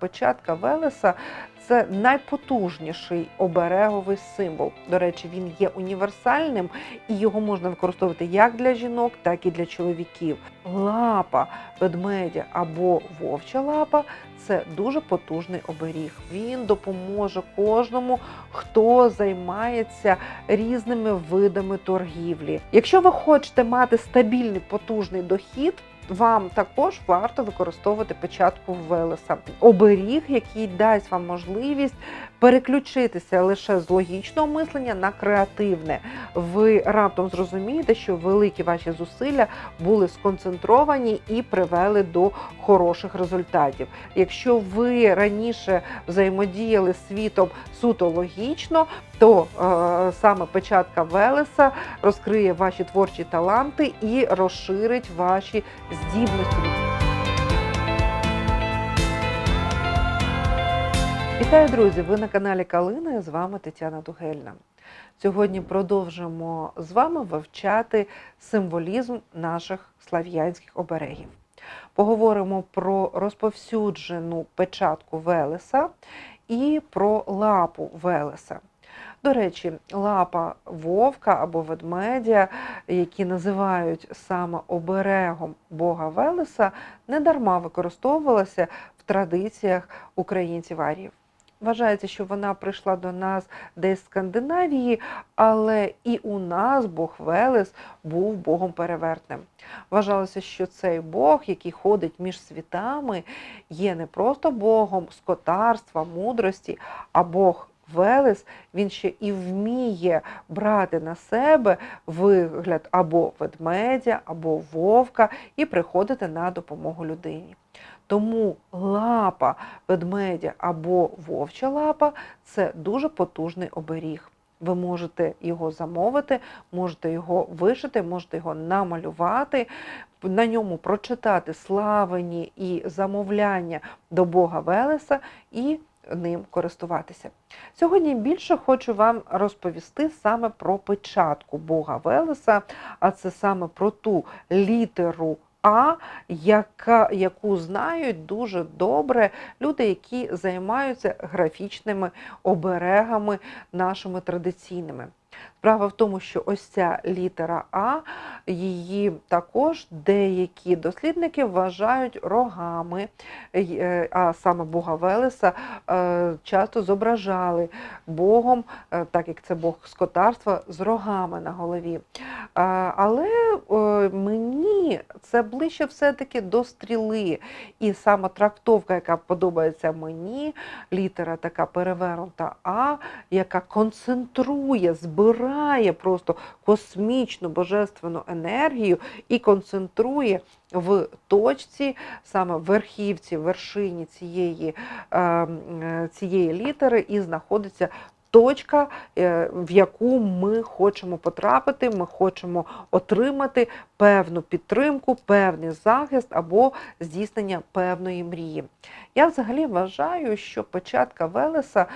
Печатка Велеса це найпотужніший обереговий символ. До речі, він є універсальним і його можна використовувати як для жінок, так і для чоловіків. Лапа ведмедя або вовча лапа це дуже потужний оберіг. Він допоможе кожному, хто займається різними видами торгівлі. Якщо ви хочете мати стабільний потужний дохід. Вам також варто використовувати печатку Велеса. Оберіг, який дасть вам можливість переключитися лише з логічного мислення на креативне. Ви раптом зрозумієте, що великі ваші зусилля були сконцентровані і привели до хороших результатів. Якщо ви раніше взаємодіяли світом суто логічно, то е, саме печатка Велеса розкриє ваші творчі таланти і розширить ваші здібності. Вітаю, друзі! Ви на каналі Калина. З вами Тетяна Дугельна. Сьогодні продовжимо з вами вивчати символізм наших слав'янських оберегів. Поговоримо про розповсюджену печатку Велеса і про лапу Велеса. До речі, лапа вовка або ведмедя, які називають саме оберегом Бога Велеса, недарма використовувалася в традиціях українців аріїв. Вважається, що вона прийшла до нас десь з Скандинавії, але і у нас Бог Велес був Богом перевертним. Вважалося, що цей Бог, який ходить між світами, є не просто Богом скотарства, мудрості, а Бог Велес, він ще і вміє брати на себе вигляд або ведмедя, або вовка і приходити на допомогу людині. Тому лапа ведмедя або вовча лапа це дуже потужний оберіг. Ви можете його замовити, можете його вишити, можете його намалювати, на ньому прочитати славені і замовляння до Бога Велеса і ним користуватися. Сьогодні більше хочу вам розповісти саме про печатку Бога Велеса, а це саме про ту літеру а, яка, яку знають дуже добре люди, які займаються графічними оберегами нашими традиційними. Справа в тому, що ось ця літера А, її також деякі дослідники вважають рогами, е, а саме Бога Велеса е, часто зображали Богом, е, так як це Бог скотарства, з рогами на голові. Але мені це ближче все-таки до стріли. І саме трактовка, яка подобається мені, літера така перевернута А, яка концентрує, збирає просто космічну божественну енергію і концентрує в точці, саме в верхівці, вершині цієї, цієї літери, і знаходиться точка, е, в яку ми хочемо потрапити, ми хочемо отримати певну підтримку, певний захист або здійснення певної мрії. Я взагалі вважаю, що печатка Велеса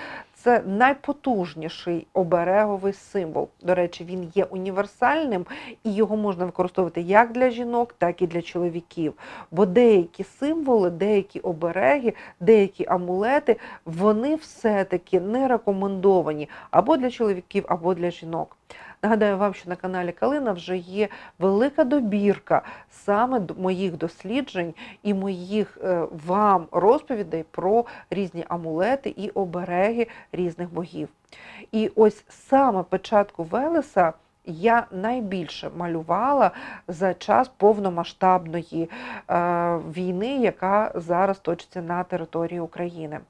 це найпотужніший обереговий символ. До речі, він є універсальним і його можна використовувати як для жінок, так і для чоловіків. Бо деякі символи, деякі обереги, деякі амулети, вони все-таки не рекомендовані або для чоловіків, або для жінок. Нагадаю вам, що на каналі Калина вже є велика добірка саме моїх досліджень і моїх е, вам розповідей про різні амулети і обереги різних богів. І ось саме початку Велеса. Я найбільше малювала за час повномасштабної е, війни, яка зараз точиться на території України.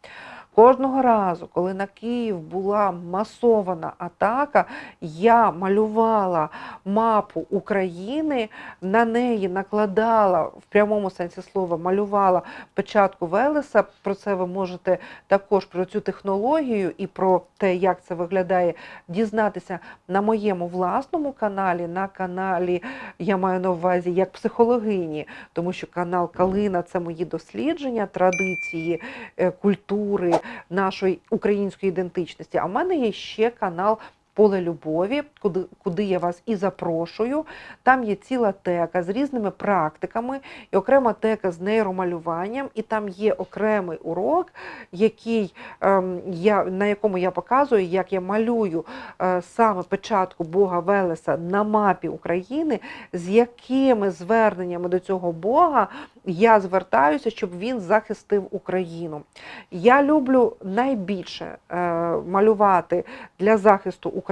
Кожного разу, коли на Київ була масована атака, я малювала мапу України, на неї накладала в прямому сенсі слова, малювала печатку Велеса. Про це ви можете також про цю технологію і про те, як це виглядає, дізнатися на моєму власному каналі, на каналі, я маю на увазі як психологині, тому що канал Калина це мої дослідження, традиції, е, культури нашої української ідентичності. А в мене є ще канал поле любові, куди, куди я вас і запрошую. Там є ціла тека з різними практиками, і окрема тека з нейромалюванням, і там є окремий урок, який, ем, я, на якому я показую, як я малюю е, саме печатку Бога Велеса на мапі України, з якими зверненнями до цього Бога я звертаюся, щоб він захистив Україну. Я люблю найбільше е, малювати для захисту України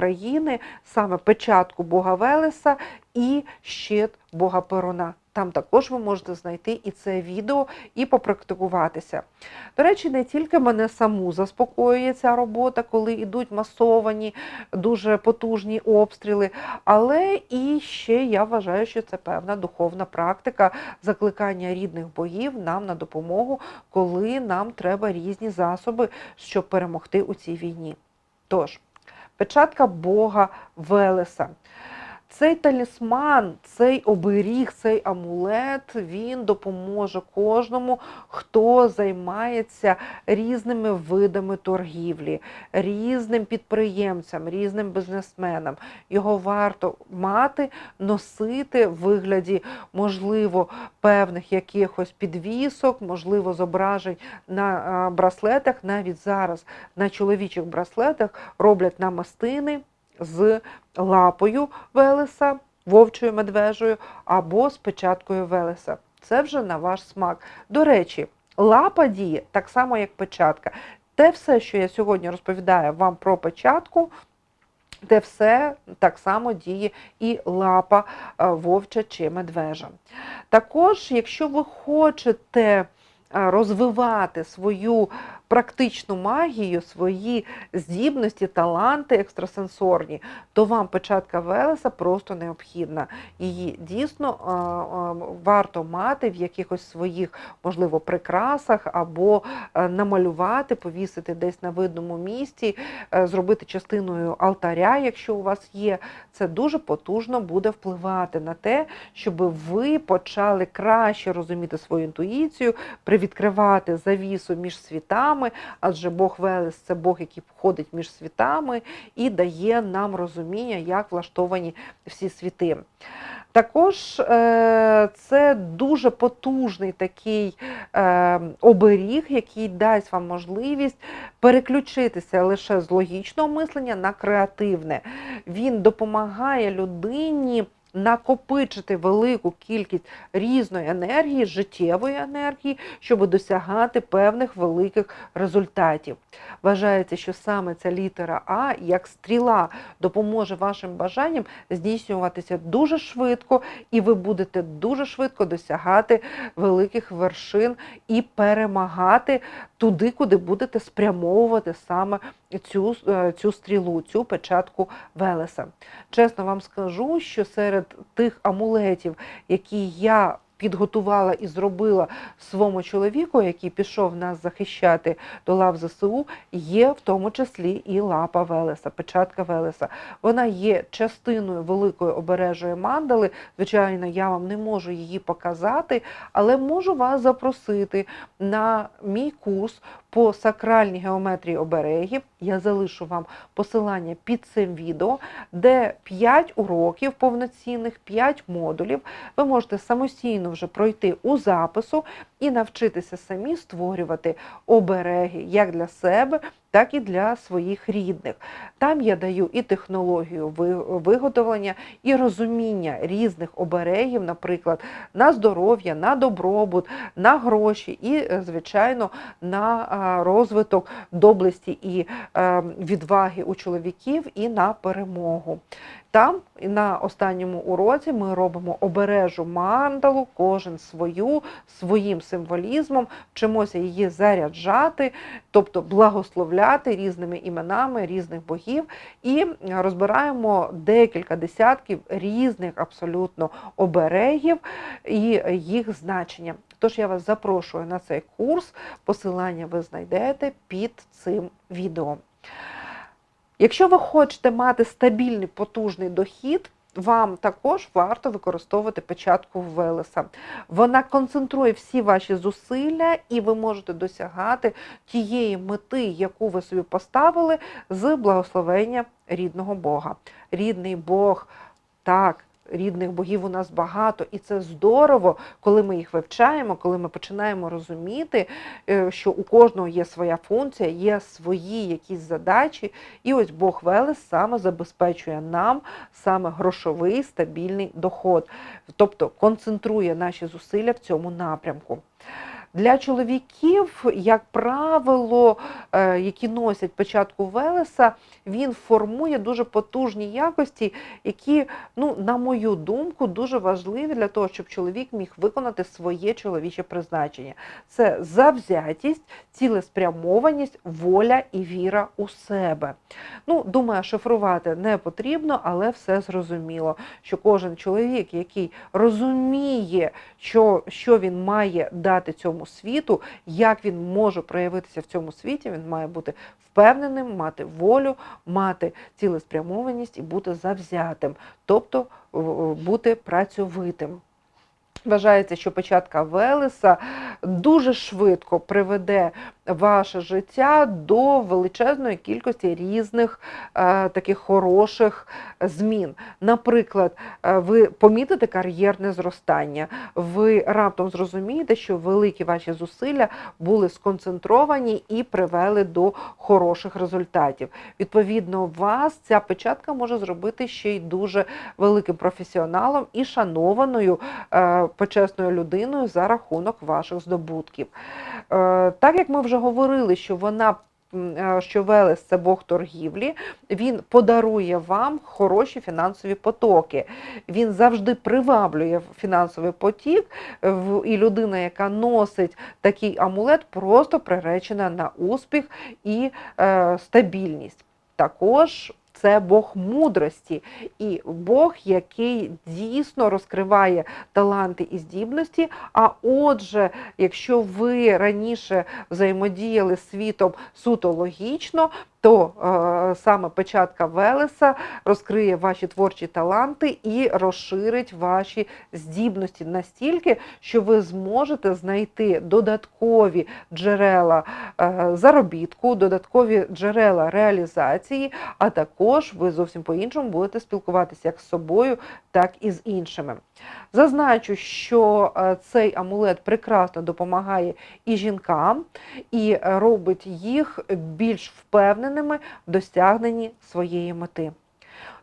саме печатку Бога Велеса і щит Бога Перуна. Там також ви можете знайти і це відео, і попрактикуватися. До речі, не тільки мене саму заспокоює ця робота, коли йдуть масовані, дуже потужні обстріли, але і ще я вважаю, що це певна духовна практика закликання рідних богів нам на допомогу, коли нам треба різні засоби, щоб перемогти у цій війні. Тож, печатка Бога Велеса. Цей талісман, цей оберіг, цей амулет, він допоможе кожному, хто займається різними видами торгівлі, різним підприємцям, різним бізнесменам. Його варто мати, носити в вигляді, можливо, певних якихось підвісок, можливо, зображень на браслетах. Навіть зараз на чоловічих браслетах роблять намистини з лапою Велеса, вовчою медвежою або з печаткою Велеса. Це вже на ваш смак. До речі, лапа діє так само, як печатка. Те все, що я сьогодні розповідаю вам про печатку, те все так само діє і лапа е, вовча чи медвежа. Також, якщо ви хочете е, розвивати свою практичну магію, свої здібності, таланти екстрасенсорні, то вам печатка Велеса просто необхідна. Її дійсно варто мати в якихось своїх, можливо, прикрасах або намалювати, повісити десь на видному місці, е, зробити частиною алтаря, якщо у вас є. Це дуже потужно буде впливати на те, щоб ви почали краще розуміти свою інтуїцію, привідкривати завісу між світами адже Бог Велес це Бог, який входить між світами і дає нам розуміння, як влаштовані всі світи. Також е, це дуже потужний такий е, оберіг, який дасть вам можливість переключитися лише з логічного мислення на креативне. Він допомагає людині накопичити велику кількість різної енергії, життєвої енергії, щоб досягати певних великих результатів. Вважається, що саме ця літера А, як стріла, допоможе вашим бажанням здійснюватися дуже швидко, і ви будете дуже швидко досягати великих вершин і перемагати туди, куди будете спрямовувати саме цю, е, цю стрілу, цю печатку Велеса. Чесно вам скажу, що серед тих амулетів, які я підготувала і зробила своєму чоловіку, який пішов нас захищати до лав ЗСУ, є в тому числі і лапа Велеса, печатка Велеса. Вона є частиною великої обережої мандали. Звичайно, я вам не можу її показати, але можу вас запросити на мій курс по сакральній геометрії оберегів. Я залишу вам посилання під цим відео, де 5 уроків повноцінних, 5 модулів. Ви можете самостійно вже пройти у запису і навчитися самі створювати обереги як для себе, так і для своїх рідних. Там я даю і технологію виготовлення, і розуміння різних оберегів, наприклад, на здоров'я, на добробут, на гроші і, е, звичайно, на розвиток доблесті і е, відваги у чоловіків і на перемогу. Там і на останньому уроці ми робимо обережу мандалу, кожен свою, своїм символізмом, вчимося її заряджати, тобто благословляти різними іменами різних богів, і розбираємо декілька десятків різних абсолютно оберегів і їх значення. Тож я вас запрошую на цей курс. Посилання ви знайдете під цим відео. Якщо ви хочете мати стабільний потужний дохід, вам також варто використовувати печатку Велеса. Вона концентрує всі ваші зусилля, і ви можете досягати тієї мети, яку ви собі поставили, з благословення рідного Бога. Рідний Бог, так. Рідних богів у нас багато, і це здорово, коли ми їх вивчаємо, коли ми починаємо розуміти, е, що у кожного є своя функція, є свої якісь задачі. І ось Бог Велес саме забезпечує нам саме грошовий стабільний доход, тобто концентрує наші зусилля в цьому напрямку. Для чоловіків, як правило, е, які носять печатку Велеса, він формує дуже потужні якості, які, ну, на мою думку, дуже важливі для того, щоб чоловік міг виконати своє чоловіче призначення. Це завзятість, цілеспрямованість, воля і віра у себе. Ну, думаю, шифрувати не потрібно, але все зрозуміло, що кожен чоловік, який розуміє, що, що він має дати цьому світу, як він може проявитися в цьому світі, він має бути впевненим, мати волю, мати цілеспрямованість і бути завзятим, тобто е, бути працьовитим. Вважається, що печатка Велеса дуже швидко приведе ваше життя до величезної кількості різних е, таких хороших змін. Наприклад, е, ви помітите кар'єрне зростання, ви раптом зрозумієте, що великі ваші зусилля були сконцентровані і привели до хороших результатів. Відповідно, вас ця печатка може зробити ще й дуже великим професіоналом і шанованою е, почесною людиною за рахунок ваших здобутків. Е, Так як ми вже говорили, що вона е, що Велес це Бог торгівлі, він подарує вам хороші фінансові потоки. Він завжди приваблює фінансовий потік, е, і людина, яка носить такий амулет, просто приречена на успіх і е, стабільність. Також це Бог мудрості і Бог, який дійсно розкриває таланти і здібності. А отже, якщо ви раніше взаємодіяли світом суто логічно, то е, саме печатка Велеса розкриє ваші творчі таланти і розширить ваші здібності настільки, що ви зможете знайти додаткові джерела е, заробітку, додаткові джерела реалізації, а також ви зовсім по-іншому будете спілкуватися як з собою, так і з іншими. Зазначу, що е, цей амулет прекрасно допомагає і жінкам, і робить їх більш впевненими в досягненні своєї мети.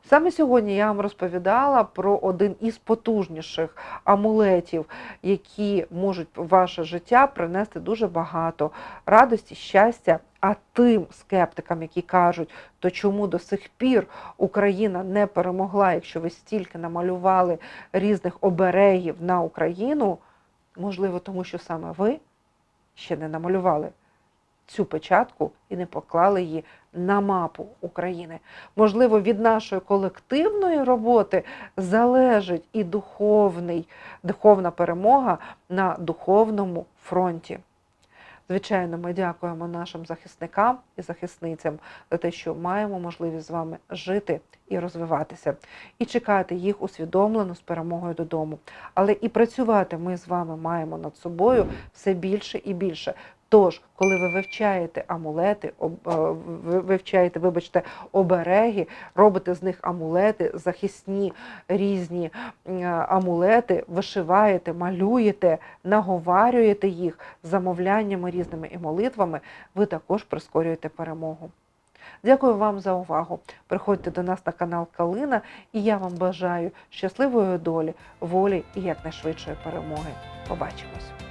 Саме сьогодні я вам розповідала про один із потужніших амулетів, які можуть в ваше життя принести дуже багато радості, щастя. А тим скептикам, які кажуть, то чому до сих пір Україна не перемогла, якщо ви стільки намалювали різних оберегів на Україну, можливо, тому що саме ви ще не намалювали цю печатку і не поклали її на мапу України. Можливо, від нашої колективної роботи залежить і духовний, духовна перемога на духовному фронті. Звичайно, ми дякуємо нашим захисникам і захисницям за те, що маємо можливість з вами жити і розвиватися, і чекати їх усвідомлено з перемогою додому. Але і працювати ми з вами маємо над собою все більше і більше. Тож, коли ви вивчаєте амулети, е, ви вивчаєте, вибачте, обереги, робите з них амулети, захисні різні е, амулети, вишиваєте, малюєте, наговарюєте їх замовляннями різними і молитвами, ви також прискорюєте перемогу. Дякую вам за увагу. Приходьте до нас на канал Калина, і я вам бажаю щасливої долі, волі і якнайшвидшої перемоги. Побачимось!